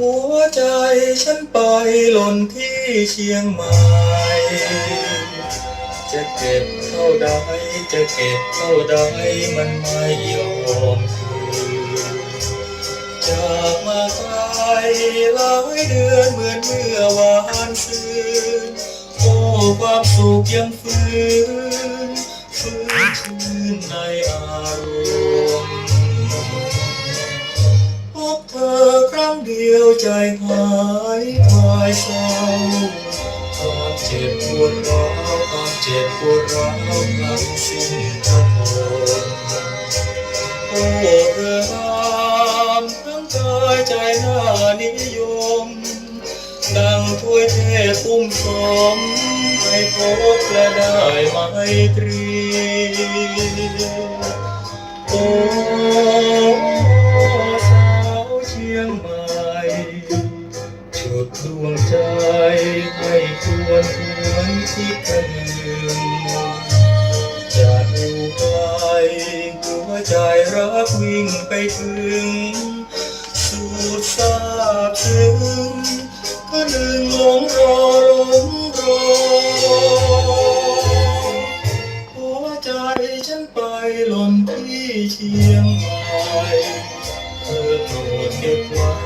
หัวใจฉันไปหล่นที่เชียงใหม่ จะเก็บเท่าใดจะเก็บเท่าใดมันไม่ยอมคืนจากมาไกลหลายเดือนเหมือนเมื่อวานซืนโอ้ความสุขยังฟื้น ใจหายคลายเศร้าความเจ็บปวดร้าวความเจ็บปวดร้าวพลันสิ้นพระทนโอ้เธองามทั้งกายใจหน้านิยม ดังถ้วยเทพอุ้มสมให้พบและได้ไมตรีโอ้ งใจให้ควรควรคิดกันยืนจะอยู่ไกลหัวใจรักวิ่งไปถึงสุดทราบซึ้งก็หนึ่งหลงรอลงรอหัวใจฉันไปหล่นที่เชียงใหม่เธอโปรดเก็บไว้